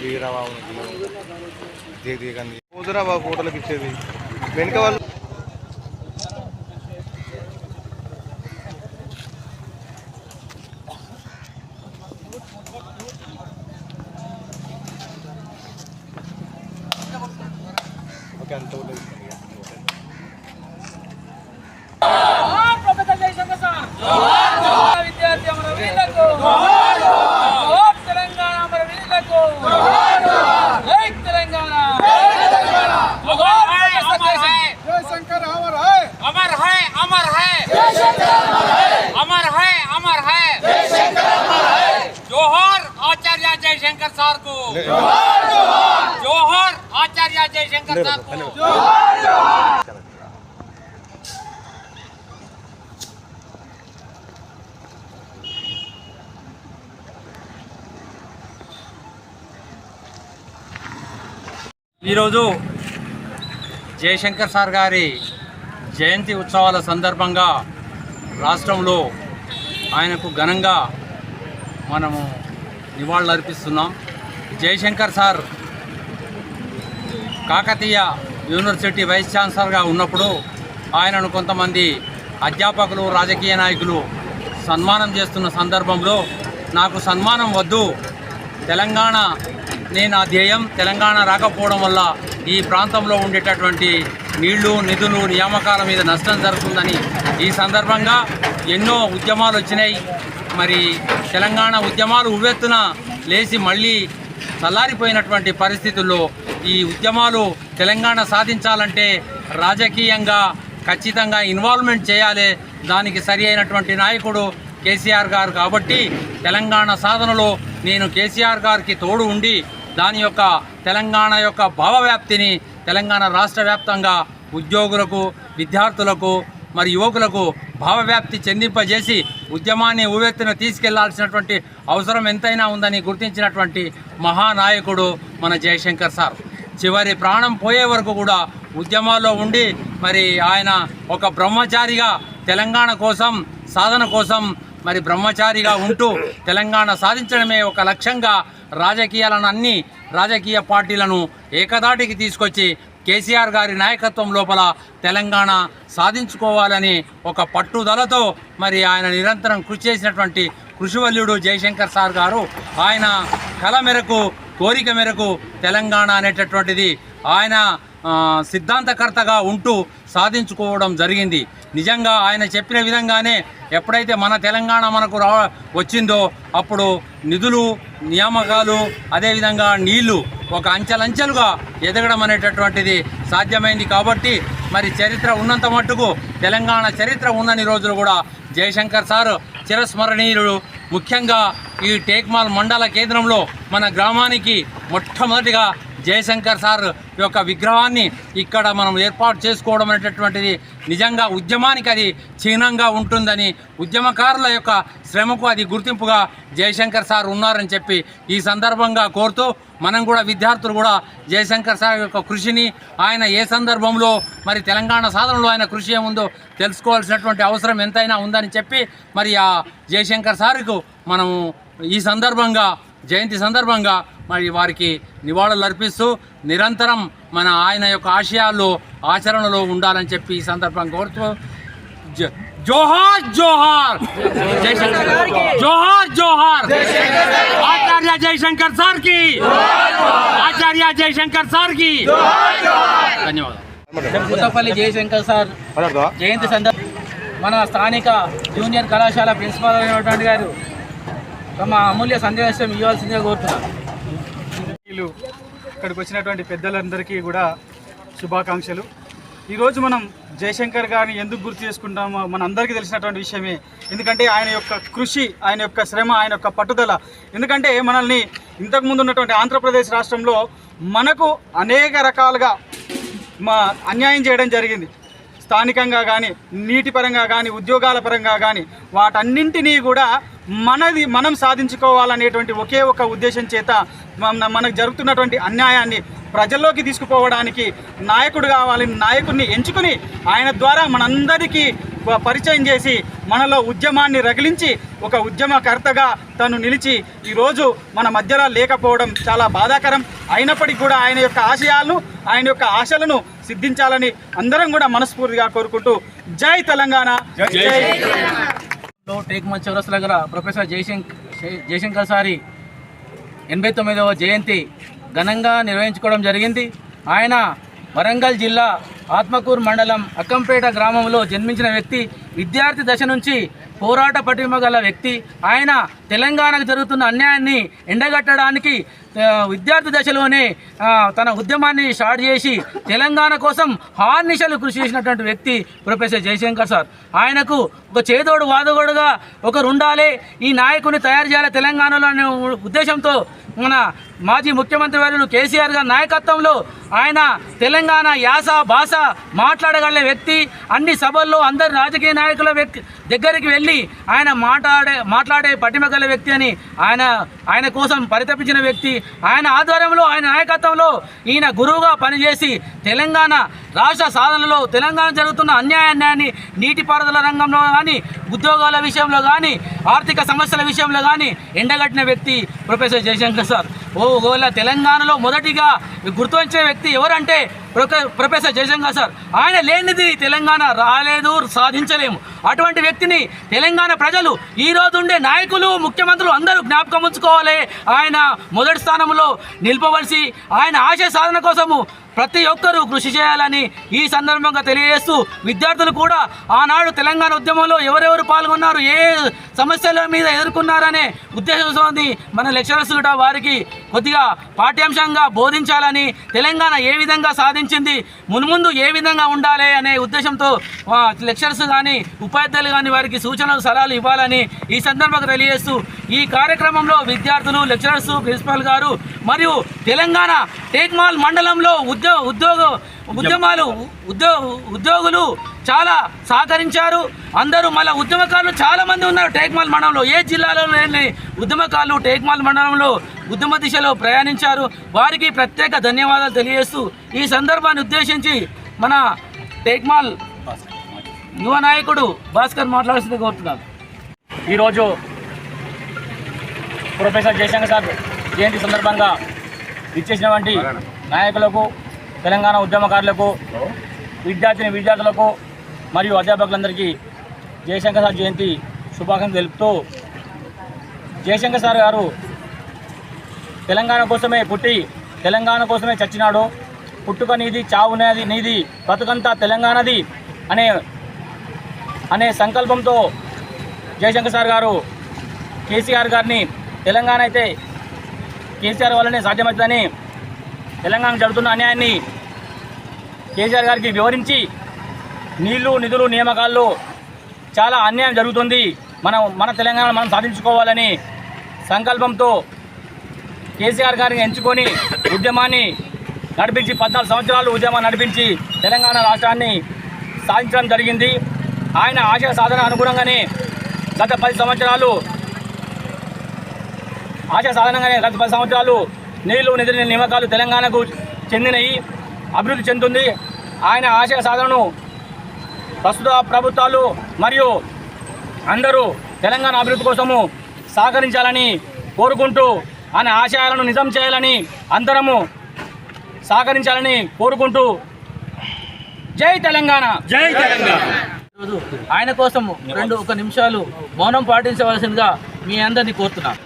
దిగిరా బాబు దిగి దిగండి కూతురా బాబు ఫోటోలకు ఇచ్చేది వెనుక వాళ్ళు ఓకే అంత జయశంకర్ సార్కు. జోహర్ ఆచార్య జయశంకర్ సార్కు. ఈరోజు జయశంకర్ సార్ గారి జయంతి ఉత్సవాల సందర్భంగా రాష్ట్రంలో ఆయనకు ఘనంగా మనము నివాళులర్పిస్తున్నాం Jayashankar sir Kakatiya university vice ఛాన్సలర్గా ఉన్నప్పుడు ఆయనను కొంతమంది అధ్యాపకులు రాజకీయ నాయకులు సన్మానం చేస్తున్న సందర్భంలో నాకు సన్మానం వద్దు. తెలంగాణ నేను ఆ ధ్యేయం. తెలంగాణ రాకపోవడం వల్ల ఈ ప్రాంతంలో ఉండేటటువంటి నీళ్ళు నిధులు నియామకాల మీద నష్టం జరుగుతుందని ఈ సందర్భంగా ఎన్నో ఉద్యమాలు వచ్చినాయి. మరి తెలంగాణ ఉద్యమాలు ఉవ్వెత్తున లేచి మళ్ళీ చల్లారిపోయినటువంటి పరిస్థితుల్లో ఈ ఉద్యమాలు తెలంగాణ సాధించాలంటే రాజకీయంగా ఖచ్చితంగా ఇన్వాల్వ్మెంట్ చేయాలి. దానికి సరి అయినటువంటి నాయకుడు కేసీఆర్ గారు కాబట్టి తెలంగాణ సాధనలో నేను కేసీఆర్ గారికి తోడు ఉండి దాని యొక్క తెలంగాణ యొక్క భావవ్యాప్తిని తెలంగాణ రాష్ట్ర వ్యాప్తంగా ఉద్యోగులకు విద్యార్థులకు మరి యువకులకు భావవ్యాప్తి చెందింపజేసి ఉద్యమాన్ని ఉవ్వెత్తున తీసుకెళ్ళాల్సినటువంటి అవసరం ఎంతైనా ఉందని గుర్తించినటువంటి మహానాయకుడు మన జయశంకర్ సార్. చివరి ప్రాణం పోయే వరకు కూడా ఉద్యమాల్లో ఉండి మరి ఆయన ఒక బ్రహ్మచారిగా తెలంగాణ కోసం సాధన కోసం మరి బ్రహ్మచారిగా ఉంటూ తెలంగాణ సాధించడమే ఒక లక్ష్యంగా రాజకీయాలను అన్ని రాజకీయ పార్టీలను ఏకదాటికి తీసుకొచ్చి కేసీఆర్ గారి నాయకత్వం లోపల తెలంగాణ సాధించుకోవాలని ఒక పట్టుదలతో మరి ఆయన నిరంతరం కృషి చేసినటువంటి కృషివల్యుడు జయశంకర్ సార్ గారు ఆయన కళ మేరకు కోరిక మేరకు తెలంగాణ అనేటటువంటిది ఆయన సిద్ధాంతకర్తగా ఉంటూ సాధించుకోవడం జరిగింది. నిజంగా ఆయన చెప్పిన విధంగానే ఎప్పుడైతే మన తెలంగాణ మనకు రా వచ్చిందో అప్పుడు నిధులు నియామకాలు అదేవిధంగా నీళ్ళు ఒక అంచెలంచెలుగా ఎదగడం అనేటటువంటిది సాధ్యమైంది కాబట్టి మరి చరిత్ర ఉన్నంత మట్టుకు తెలంగాణ చరిత్ర ఉన్నన్ని రోజులు కూడా జయశంకర్ సార్ చిరస్మరణీయుడు ముఖ్యంగా ఈ టేక్మాల్ మండల కేంద్రంలో మన గ్రామానికి మొట్టమొదటిగా జయశంకర్ సార్ యొక్క విగ్రహాన్ని ఇక్కడ మనం ఏర్పాటు చేసుకోవడం అనేటటువంటిది నిజంగా ఉద్యమానికి అది చిహ్నంగా ఉంటుందని ఉద్యమకారుల యొక్క శ్రమకు అది గుర్తింపుగా జయశంకర్ సార్ ఉన్నారని చెప్పి ఈ సందర్భంగా కోరుతూ మనం కూడా విద్యార్థులు కూడా జయశంకర్ సార్ యొక్క కృషిని ఆయన ఏ సందర్భంలో మరి తెలంగాణ సాధనలో ఆయన కృషి ఏముందో తెలుసుకోవాల్సినటువంటి అవసరం ఎంతైనా ఉందని చెప్పి మరి ఆ జయశంకర్ సార్కు మనము ఈ సందర్భంగా జయంతి సందర్భంగా మరి వారికి నివాళులు అర్పిస్తూ నిరంతరం మన ఆయన యొక్క ఆశయాల్లో ఆచరణలో ఉండాలని చెప్పి ఈ సందర్భంగా కోరుతూ జోహార్ జోహార్! జయశంకర్ జోహార్ జోహార్! ఆచార్య జయశంకర్ సార్కి ఆచార్య జయశంకర్ సార్కి ధన్యవాదాలు. జయశంకర్ సార్? జయంతి సందర్భ మన స్థానిక జూనియర్ కళాశాల ప్రిన్సిపాల్ అయినటువంటి గారు తమ అమూల్య సందేశం ఇవ్వాల్సిందిగా కోరుతున్నారు నాయకులు ఇక్కడికి వచ్చినటువంటి పెద్దలందరికీ కూడా శుభాకాంక్షలు. ఈరోజు మనం జయశంకర్ గారిని ఎందుకు గుర్తు చేసుకుంటామో మన అందరికీ తెలిసినటువంటి విషయమే. ఎందుకంటే ఆయన యొక్క కృషి ఆయన యొక్క శ్రమ ఆయన యొక్క పట్టుదల. ఎందుకంటే మనల్ని ఇంతకుముందు ఉన్నటువంటి ఆంధ్రప్రదేశ్ రాష్ట్రంలో మనకు అనేక రకాలుగా మా అన్యాయం చేయడం జరిగింది. స్థానికంగా కానీ నీటి పరంగా కానీ ఉద్యోగాల పరంగా కానీ వాటన్నింటినీ కూడా మనది మనం సాధించుకోవాలనేటువంటి ఒకే ఒక ఉద్దేశం చేత మన- మనకు జరుగుతున్నటువంటి అన్యాయాన్ని ప్రజల్లోకి తీసుకుపోవడానికి నాయకుడు కావాలి నాయకుడిని ఎంచుకుని ఆయన ద్వారా మనందరికీ పరిచయం చేసి మనలో ఉద్యమాన్ని రగిలించి ఒక ఉద్యమకర్తగా తను నిలిచి ఈరోజు మన మధ్యలో లేకపోవడం చాలా బాధాకరం. అయినప్పటికీ కూడా ఆయన యొక్క ఆశయాలను ఆయన యొక్క ఆశలను సిద్ధించాలని అందరం కూడా మనస్ఫూర్తిగా కోరుకుంటూ జై తెలంగాణ. టేక్ మచ్ చౌరస్ దగ్గర ప్రొఫెసర్ జయశంకర్ జయశంకర్ సారి ఎనభై తొమ్మిదవ జయంతి ఘనంగా నిర్వహించుకోవడం జరిగింది. ఆయన వరంగల్ జిల్లా ఆత్మకూరు మండలం అక్కంపేట గ్రామంలో జన్మించిన వ్యక్తి విద్యార్థి దశ నుంచి పోరాట పటిమ గల వ్యక్తి. ఆయన తెలంగాణకు జరుగుతున్న అన్యాయాన్ని ఎండగట్టడానికి విద్యార్థి దశలోనే తన ఉద్యమాన్ని స్టార్ట్ చేసి తెలంగాణ కోసం హార్నిషలు కృషి చేసినటువంటి వ్యక్తి ప్రొఫెసర్ జయశంకర్ సార్. ఆయనకు ఒక చేదోడు వాదోడుగా ఒకరు ఉండాలి. ఈ నాయకుని తయారు చేయాలి తెలంగాణలో అనే ఉద్దేశంతో మన మాజీ ముఖ్యమంత్రి వారు కేసీఆర్ గారి నాయకత్వంలో ఆయన తెలంగాణ యాస భాష మాట్లాడగల వ్యక్తి అన్ని సభల్లో అందరు రాజకీయ నాయకుల వ్యక్తి దగ్గరికి వెళ్ళి ఆయన మాట్లాడే మాట్లాడే పటిమ గల వ్యక్తి అని ఆయన ఆయన కోసం పరితపించిన వ్యక్తి ఆయన ఆధ్వర్యంలో ఆయన నాయకత్వంలో ఈయన గురువుగా పనిచేసి తెలంగాణ రాష్ట్ర సాధనలో తెలంగాణ జరుగుతున్న అన్యాయాన్ని నీటిపారుదల రంగంలో కానీ ఉద్యోగాల విషయంలో కానీ ఆర్థిక సమస్యల విషయంలో కానీ ఎండగట్టిన వ్యక్తి ప్రొఫెసర్ జయశంకర్ సార్. ఓ ఒకవేళ తెలంగాణలో మొదటిగా గుర్తించే వ్యక్తి ఎవరంటే ప్రొఫెసర్ జయశంకర్ సార్ ఆయన లేనిది తెలంగాణ రాలేదు సాధించలేము. అటువంటి వ్యక్తిని తెలంగాణ ప్రజలు ఈ రోజు ఉండే నాయకులు ముఖ్యమంత్రులు అందరూ జ్ఞాపకం ఉంచుకోవాలి. ఆయన మొదటి స్థానంలో నిలపవలసి ఆయన ఆశయ సాధన కోసము ప్రతి ఒక్కరూ కృషి చేయాలని ఈ సందర్భంగా తెలియజేస్తూ విద్యార్థులు కూడా ఆనాడు తెలంగాణ ఉద్యమంలో ఎవరెవరు పాల్గొన్నారు ఏ సమస్యల మీద ఎదుర్కొన్నారనే ఉద్దేశంతో మన లెక్చరర్స్ కూడా వారికి కొద్దిగా పాఠ్యాంశంగా బోధించాలని తెలంగాణ ఏ విధంగా నిర్ణయించింది మున్ముందు ఏ విధంగా ఉండాలి అనే ఉద్దేశంతో లెక్చర్స్ కానీ ఉపాధ్యాయులు కానీ వారికి సూచనలు సలహాలు ఇవ్వాలని ఈ సందర్భంగా తెలియజేస్తూ ఈ కార్యక్రమంలో విద్యార్థులు లెక్చరర్స్ ప్రిన్సిపాల్ గారు మరియు తెలంగాణ టేక్మాల్ మండలంలో ఉద్యోగ ఉద్యోగ ఉద్యమాలు ఉద్యోగ ఉద్యోగులు చాలా సహకరించారు. అందరూ మళ్ళీ ఉద్యమకారులు చాలామంది ఉన్నారు టేక్మాల్ మండలంలో. ఏ జిల్లాలో లేని ఉద్యమకారులు టేక్మాల్ మండలంలో ఉద్యమ దిశలో ప్రయాణించారు? వారికి ప్రత్యేక ధన్యవాదాలు తెలియజేస్తూ ఈ సందర్భాన్ని ఉద్దేశించి మన టేక్మాల్ యువ నాయకుడు భాస్కర్ మాట్లాడాల్సింది కోరుతున్నాను. ఈరోజు ప్రొఫెసర్ జయశంకర్ సార్ జయంతి సందర్భంగా ఇచ్చేసినటువంటి నాయకులకు తెలంగాణ ఉద్యమకారులకు విద్యార్థిని విద్యార్థులకు మరియు అధ్యాపకులందరికీ జయశంకర్ సార్ జయంతి శుభాకాంక్షలు తెలుపుతూ జయశంకర్ సార్ గారు తెలంగాణ కోసమే పుట్టి తెలంగాణ కోసమే చచ్చినాడు. పుట్టుక నీది చావు నీది బతుకంతా తెలంగాణది అనే అనే సంకల్పంతో జయశంకర్ సార్ గారు కేసీఆర్ గారిని తెలంగాణ అయితే కేసీఆర్ వల్లనే సాధ్యమవుతుందని తెలంగాణ జరుగుతున్న అన్యాయాన్ని కేసీఆర్ గారికి వివరించి నీళ్ళు నిధులు నియామకాల్లో చాలా అన్యాయం జరుగుతుంది. మనం మన తెలంగాణ మనం సాధించుకోవాలని సంకల్పంతో కేసీఆర్ గారిని ఎంచుకొని ఉద్యమాన్ని నడిపించి పద్నాలుగు సంవత్సరాలు ఉద్యమాన్ని నడిపించి తెలంగాణ రాష్ట్రాన్ని సాధించడం జరిగింది. ఆయన ఆశయ సాధన అనుగుణంగానే గత పది సంవత్సరాలు ఆశయ సాధనంగానే గత పది సంవత్సరాలు నీళ్ళు నిధుల నియామకాలు తెలంగాణకు చెందినవి అభివృద్ధి చెందుతుంది ఆయన ఆశయ సాధనను ప్రస్తుత ప్రభుత్వాలు మరియు అందరూ తెలంగాణ అభివృద్ధి కోసము సహకరించాలని కోరుకుంటూ ఆయన ఆశయాలను నిజం చేయాలని అందరము సహకరించాలని కోరుకుంటూ జై తెలంగాణ. జై తెలంగాణ. ఆయన కోసం రెండు ఒక నిమిషాలు మౌనం పాటించవలసిందిగా మీ అందరినీ కోరుతున్నాను.